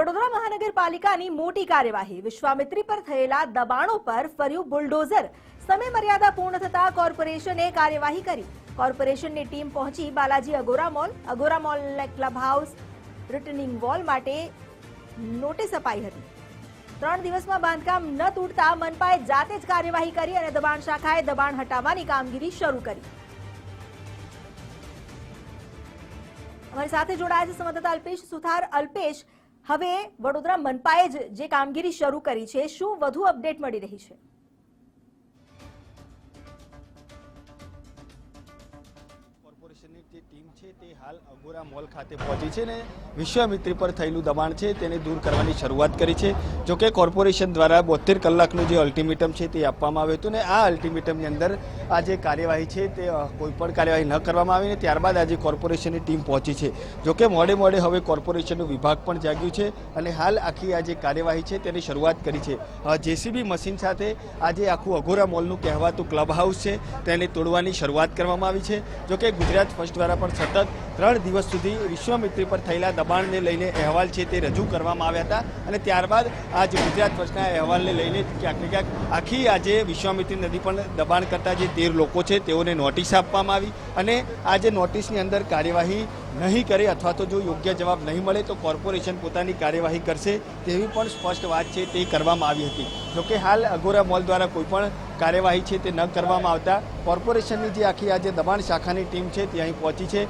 વડોદરા મહાનગરપાલિકાની મોટી કાર્યવાહી. વિશ્વામિત્રી પર થયેલા દબાણો પર ફર્યું બુલડોઝર. સમય મર્યાદા પૂર્ણ થતા કોર્પોરેશને કાર્યવાહી કરી. કોર્પોરેશનની ટીમ પહોંચી Balaji Agora mall. Agora mall club house retaining wall માટે નોટિસ અપાઈ હતી. ત્રણ દિવસમાં બાંધકામ ન તૂટતા મનપાએ જાતે જ કાર્યવાહી કરી અને દબાણ શાખાએ દબાણ હટાવવાની કામગીરી શરૂ કરી. અમારી સાથે જોડાયા છે સંવાદદાતા અલ્પેશ સુથાર. અલ્પેશ હવે વડોદરા મનપાએ જ જે કામગીરી શરૂ કરી છે, શું વધુ અપડેટ મળી રહી છે? હાલ અગોરા મોલ ખાતે પહોંચી છે ને વિશ્વામિત્રી પર થયેલું દબાણ છે તેને દૂર કરવાની શરૂઆત કરી છે. જોકે કોર્પોરેશન દ્વારા બોતેર કલાકનું જે અલ્ટિમેટમ છે તે આપવામાં આવ્યું હતું ને આ અલ્ટિમેટમની અંદર આ જે કાર્યવાહી છે તે કોઈ પણ કાર્યવાહી ન કરવામાં આવી ને ત્યારબાદ આજે કોર્પોરેશનની ટીમ પહોંચી છે. જોકે મોડે મોડે હવે કોર્પોરેશનનું વિભાગ પણ જાગ્યું છે અને હાલ આખી આ જે કાર્યવાહી છે તેની શરૂઆત કરી છે. જેસીબી મશીન સાથે આજે આખું અઘોરા મોલનું કહેવાતું ક્લબ હાઉસ છે તેને તોડવાની શરૂઆત કરવામાં આવી છે. જોકે ગુજરાત ફર્સ્ટ દ્વારા પણ સતત ત્રણ દિવસ સુધી વિશ્વામિત્રી પર થયેલા દબાણને લઈને અહેવાલ છે તે રજૂ કરવામાં આવ્યા હતા અને ત્યારબાદ આજ ગુજરાત વર્ષના અહેવાલને લઈને ક્યાંક ને ક્યાંક આખી આજે વિશ્વામિત્રી નદી પર દબાણ કરતા જે તેર લોકો છે તેઓને નોટિસ આપવામાં આવી અને આ જે નોટિસની અંદર કાર્યવાહી નહીં કરે અથવા તો જો યોગ્ય જવાબ નહીં મળે તો કોર્પોરેશન પોતાની કાર્યવાહી કરશે તેવી પણ સ્પષ્ટ વાત છે તે કરવામાં આવી હતી. જોકે હાલ અગોરા મોલ દ્વારા કોઈપણ કાર્યવાહી છે તે ન કરવામાં આવતા. કોર્પોરેશનની જે આખી આજે દબાણ શાખાની ટીમ છે તે અહીં પહોંચી છે.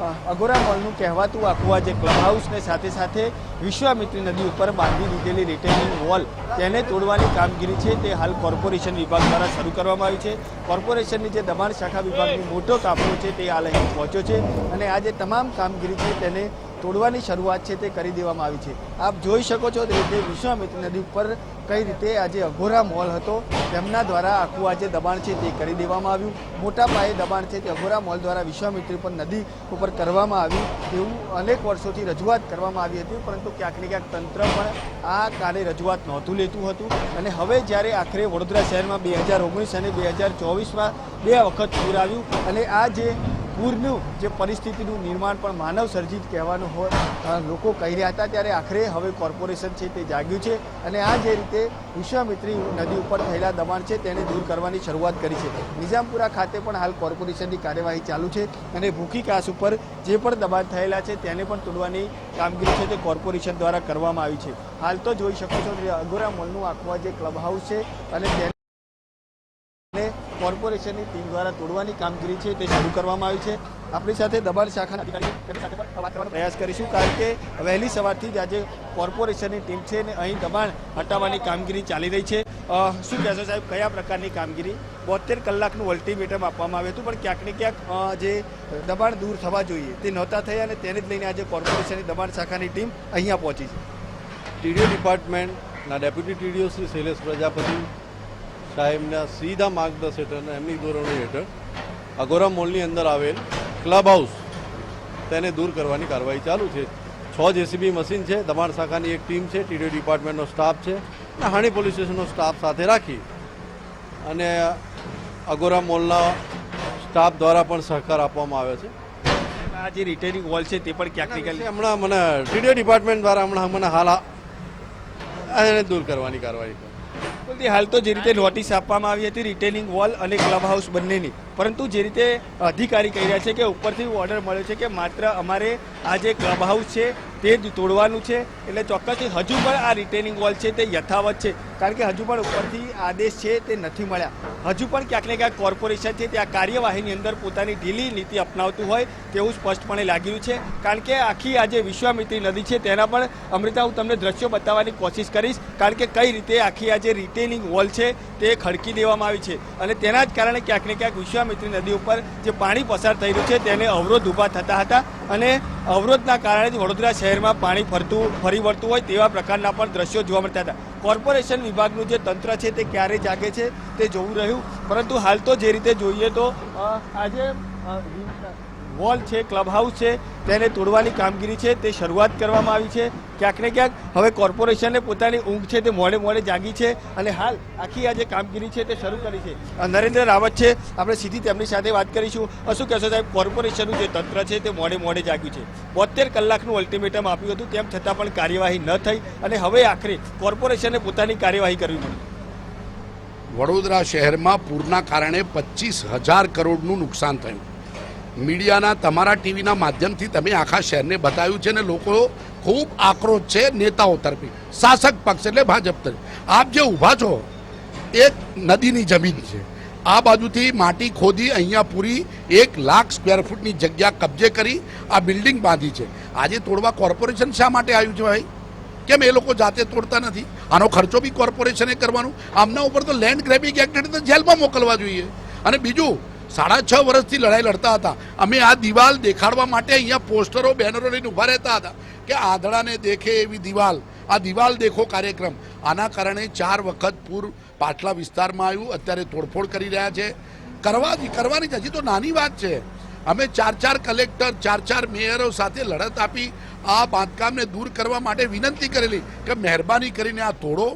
અગોરા મોલનું કહેવાતું આખું આ જે ક્લબ હાઉસને સાથે સાથે વિશ્વામિત્રી નદી ઉપર બાંધી દીધેલી રિટેનિંગ વોલ તેને તોડવાની કામગીરી છે તે હાલ કોર્પોરેશન વિભાગ દ્વારા શરૂ કરવામાં આવી છે. કોર્પોરેશનની જે દબાણ શાખા વિભાગની મોટો કાફલો છે તે હાલ અહીં પહોંચ્યો છે અને આ જે તમામ કામગીરી છે તેને તોડવાની શરૂઆત છે તે કરી દેવામાં આવી છે. આપ જોઈ શકો છો તે રીતે વિશ્વામિત્રી નદી ઉપર કઈ રીતે આજે અઘોરા મોલ હતો, તેમના દ્વારા આખું આજે દબાણ છે તે કરી દેવામાં આવ્યું. મોટા પાયે દબાણ છે તે અઘોરા મોલ દ્વારા વિશ્વામિત્રી પર નદી ઉપર કરવામાં આવી એવું અનેક વર્ષોથી રજૂઆત કરવામાં આવી હતી, પરંતુ ક્યાંક ને ક્યાંક તંત્ર પણ આ કાલે રજૂઆત નહોતું લેતું હતું. અને હવે જ્યારે આખરે વડોદરા શહેરમાં બે હજાર ઓગણીસ અને બે હજાર ચોવીસમાં બે વખત પૂર આવ્યું અને આ જે પૂરનું જે પરિસ્થિતિનું નિર્માણ પણ માનવ સર્જિત કહેવાનું હોય લોકો કહી રહ્યા હતા ત્યારે આખરે હવે કોર્પોરેશન છે તે જાગ્યું છે અને આ જે રીતે વિશ્વામિત્રી નદી ઉપર થયેલા દબાણ છે તેને દૂર કરવાની શરૂઆત કરી છે. નિઝામપુરા ખાતે પણ હાલ કોર્પોરેશનની કાર્યવાહી ચાલુ છે અને ભૂખી કાસ ઉપર જે પણ દબાણ થયેલા છે તેને પણ તોડવાની કામગીરી છે તે કોર્પોરેશન દ્વારા કરવામાં આવી છે. હાલ તો જોઈ શકો છો અગોરા મોલનું આખું જે ક્લબ હાઉસ છે અને કોર્પોરેશનની ટીમ દ્વારા તોડવાની કામગીરી છે તે શરૂ કરવામાં આવી છે. આપણી સાથે દબાણ શાખાના અધિકારી પ્રયાસ કરીશું કારણ કે વહેલી સવારથી જ આજે કોર્પોરેશનની ટીમ છે ને અહીં દબાણ હટાવવાની કામગીરી ચાલી રહી છે. શું કહેશો સાહેબ, કયા પ્રકારની કામગીરી? બોતેર કલાકનું અલ્ટિમેટમ આપવામાં આવ્યું હતું, પણ ક્યાંક ક્યાંક જે દબાણ દૂર થવા જોઈએ તે નહોતા થયા અને તેને જ લઈને આજે કોર્પોરેશનની દબાણ શાખાની ટીમ અહીંયા પહોંચી છે. ટીડીઓ ડિપાર્ટમેન્ટના ડેપ્યુટી ટીડીઓ શ્રી શૈલેષ પ્રજાપતિ સાહેબના સીધા માર્ગદર્શન હેઠળ એમની ધોરણો હેઠળ અગોરા મોલની અંદર આવેલ ક્લબ હાઉસ તેને દૂર કરવાની કાર્યવાહી ચાલુ છે. છ જેસીબી મશીન છે દમણ શાખાની એક ટીમ છે ટીડીઓ ડિપાર્ટમેન્ટનો સ્ટાફ છે અને હાણી પોલીસ સ્ટેશનનો સ્ટાફ સાથે રાખી અને અગોરા મોલના સ્ટાફ દ્વારા પણ સહકાર આપવામાં આવે છે. આ જે રિટેનિંગ વોલ છે તે પણ ક્યાંક નીકળી હમણાં મને ટીડીઓ ડિપાર્ટમેન્ટ દ્વારા હમણાં મને હાલ એને દૂર કરવાની કાર્યવાહી કરી હાલ તો જે રીતે નોટિસ આપવામાં આવી હતી રિટેલિંગ વોલ અને ક્લબ હાઉસ બંનેની. પરંતુ જે રીતે અધિકારી કહી રહ્યા છે કે ઉપરથી ઓર્ડર મળ્યો છે કે માત્ર અમારે આ જે ક્લબ હાઉસ છે, તે જ તોડવાનું છે. એટલે ચોક્કસથી હજુ પણ આ રિટેલિંગ વોલ છે તે યથાવત છે. કારણ કે હજુ પણ ઉપરથી આદેશ છે તે નથી મળ્યા. હજુ પણ ક્યાંક ને ક્યાંક કોર્પોરેશન છે તે આ કાર્યવાહીની અંદર પોતાની ઢીલી નીતિ અપનાવતું હોય તેવું સ્પષ્ટપણે લાગી છે. કારણ કે આખી આ જે વિશ્વામિત્રી નદી છે તેના પણ અમૃતા, હું તમને દ્રશ્યો બતાવવાની કોશિશ કરીશ. કારણ કે કઈ રીતે આખી આ જે રિટેનિંગ વોલ છે તે ખડકી દેવામાં આવી છે અને તેના જ કારણે ક્યાંક ને ક્યાંક વિશ્વામિત્રી નદી ઉપર જે પાણી પસાર થઈ રહ્યું છે તેને અવરોધ ઊભા થતા હતા અને અવરોધના કારણે જ વડોદરા શહેરમાં પાણી ફરતું, ફરી વળતું હોય તેવા પ્રકારના પણ દ્રશ્યો જોવા મળતા હતા. કોર્પોરેશન વિભાગનું જે તંત્ર છે તે ક્યારે જાગે છે તે જોવું રહ્યું. પરંતુ હાલ તો જે રીતે જોઈએ તો આજે વોલ છે ક્લબ હાઉસ છે, તેને તોડવાની કામગીરી છે, તે શરૂઆત કરવામાં આવી છે. ક્યાંક ને ક્યાંક હવે કોર્પોરેશને પોતાની ઊંઘ છે, તે મોડે મોડે જાગી છે અને હાલ આખી આ જે કામગીરી છે, તે શરૂ કરી છે. નરેન્દ્ર રાવત છે, આપણે સીધી તેમની સાથે વાત કરીશું. શું કહેશો સાહેબ, કોર્પોરેશનનું જે તંત્ર છે, તે મોડે મોડે જાગ્યું છે. બોતેર કલાકનું અલ્ટિમેટમ આપ્યું હતું, તેમ છતાં પણ કાર્યવાહી ન થઈ અને હવે આખરે કોર્પોરેશને પોતાની કાર્યવાહી કરવી પડી. વડોદરા શહેરમાં પૂરના કારણે પચીસ હજાર કરોડનું નુકસાન થયું. મીડિયાના તમારા ટીવીના માધ્યમથી તમે આખા શહેરને બતાવ્યું છે ને લોકો ખૂબ આક્રોશ છે નેતાઓ તરફી. શાસક પક્ષ એટલે ભાજપ તરફ. આપ જે ઊભા છો એક નદીની જમીન છે. આ બાજુથી માટી ખોદી અહીંયા પૂરી એક લાખ સ્ક્વેર ફૂટની જગ્યા કબજે કરી આ બિલ્ડિંગ બાંધી છે. આજે તોડવા કોર્પોરેશન શા માટે આવ્યું છે ભાઈ? કેમ એ લોકો જાતે તોડતા નથી? આનો ખર્ચો બી કોર્પોરેશને કરવાનો. આમના ઉપર તો લેન્ડ ગ્રેબિંગ એક્ટ તો જેલમાં મોકલવા જોઈએ. અને બીજું સાડા છ વર્ષથી લડાઈ લડતા હતા. અમે આ દિવાલ દેખાડવા માટે અહીંયા પોસ્ટરો, બેનરો લઈને ઊભા રહેતા હતા કે આંધળાને દેખે એવી દિવાલ. આ દિવાલ દેખો કાર્યક્રમ. આના કારણે ચાર વખત પૂર પાટલા વિસ્તારમાં આવ્યું. અત્યારે તોડફોડ કરી રહ્યા છે. કરવા કરવાની હજી તો નાની વાત છે. અમે ચાર ચાર કલેક્ટર, ચાર ચાર મેયરો સાથે લડત આપી, આ બાંધકામને દૂર કરવા માટે વિનંતી કરેલી કે મહેરબાની કરીને આ તોડો.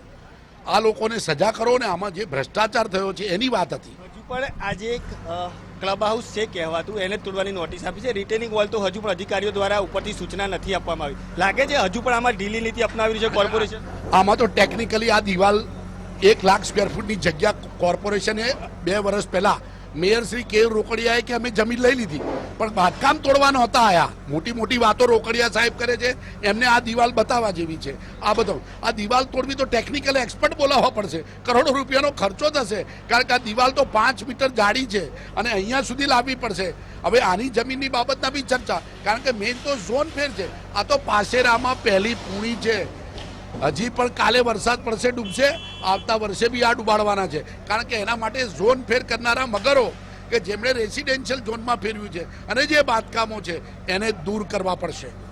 આ લોકોને સજા કરો ને આમાં જે ભ્રષ્ટાચાર થયો છે એની વાત હતી. પણ આજે એક ક્લબ હાઉસ છે કહેવાતું. એને તોડવાની નોટિસ આપી છે. રિટેનિંગ વોલ તો હજુ પણ અધિકારીઓ દ્વારા ઉપરથી સૂચના નથી આપવામાં આવી. લાગે છે હજુ પણ આમાં ઢીલી નીતિ અપનાવી છે કોર્પોરેશન આમાં તો ટેકનિકલી આ દિવાલ એક લાખ સ્ક્વેર ફૂટની જગ્યા કોર્પોરેશને બે વર્ષ પહેલા મેયર શ્રી કે રોકડિયાએ કે અમે જમીન લઈ લીધી, પણ બાંધકામ તોડવા નહોતા આયા. મોટી મોટી વાતો રોકડિયા સાહેબ કરે છે, એમને આ દિવાલ બતાવવા જેવી છે. આ બધું આ દિવાલ તોડવી તો ટેકનિકલ એક્સપર્ટ બોલાવવા પડશે. કરોડો રૂપિયાનો ખર્ચો થશે, કારણ કે આ દિવાલ તો પાંચ મીટર જાડી છે અને અહીંયા સુધી લાવવી પડશે. હવે આની જમીનની બાબતના બી ચર્ચા, કારણ કે મેઇન તો ઝોન ફેર છે. આ તો પાસેરામાં પહેલી પૂણી છે. હજી પણ કાલે વરસાદ પડશે, ડૂબશે. આવતા વર્ષે બી આ ડૂબાડવાના છે. કારણ કે એના માટે ઝોન ફેર કરનારા મગરો કે જેમણે રેસિડેન્શિયલ ઝોનમાં ફેરવ્યું છે અને જે બાંધકામો છે, એને દૂર કરવા પડશે.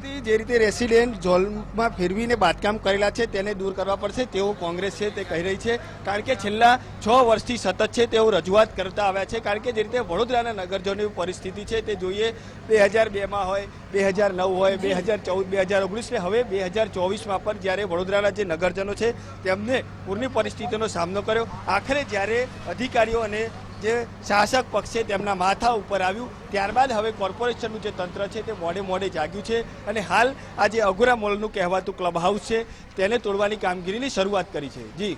જે રીતે રેસિડેન્ટ ઝોનમાં ફેરવીને બાંધકામ કરેલા છે, તેને દૂર કરવા પડશે તેવું કોંગ્રેસ છે તે કહી રહી છે. કારણ કે છેલ્લા છ વર્ષથી સતત છે તેઓ રજૂઆત કરતા આવ્યા છે. કારણ કે જે રીતે વડોદરાના નગરજનોની પરિસ્થિતિ છે તે જોઈએ, બે હજાર બેમાં હોય, બે હજાર નવ હોય, બે હજાર ચૌદ, બે હજાર ઓગણીસ ને હવે બે હજાર ચોવીસમાં પણ જ્યારે વડોદરાના જે નગરજનો છે તેમને પૂરની પરિસ્થિતિનો સામનો કર્યો. આખરે જ્યારે અધિકારીઓ અને જે શાસક પક્ષે તેમના માથા ઉપર આવ્યું, ત્યારબાદ હવે કોર્પોરેશનનું જે તંત્ર છે તે મોડે મોડે જાગ્યું છે અને હાલ આ જે અઘોરા મોલનું કહેવાતું ક્લબ હાઉસ છે, તેને તોડવાની કામગીરીની શરૂઆત કરી છે. જી.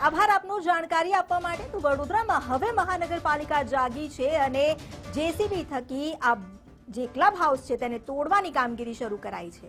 આભાર આપનો જાણકારી આપવા માટે તો વડોદરામાં હવે મહાનગરપાલિકા જાગી છે અને જેસીબી થકી આ જે ક્લબ હાઉસ છે તેને તોડવાની કામગીરી શરૂ કરાઈ છે.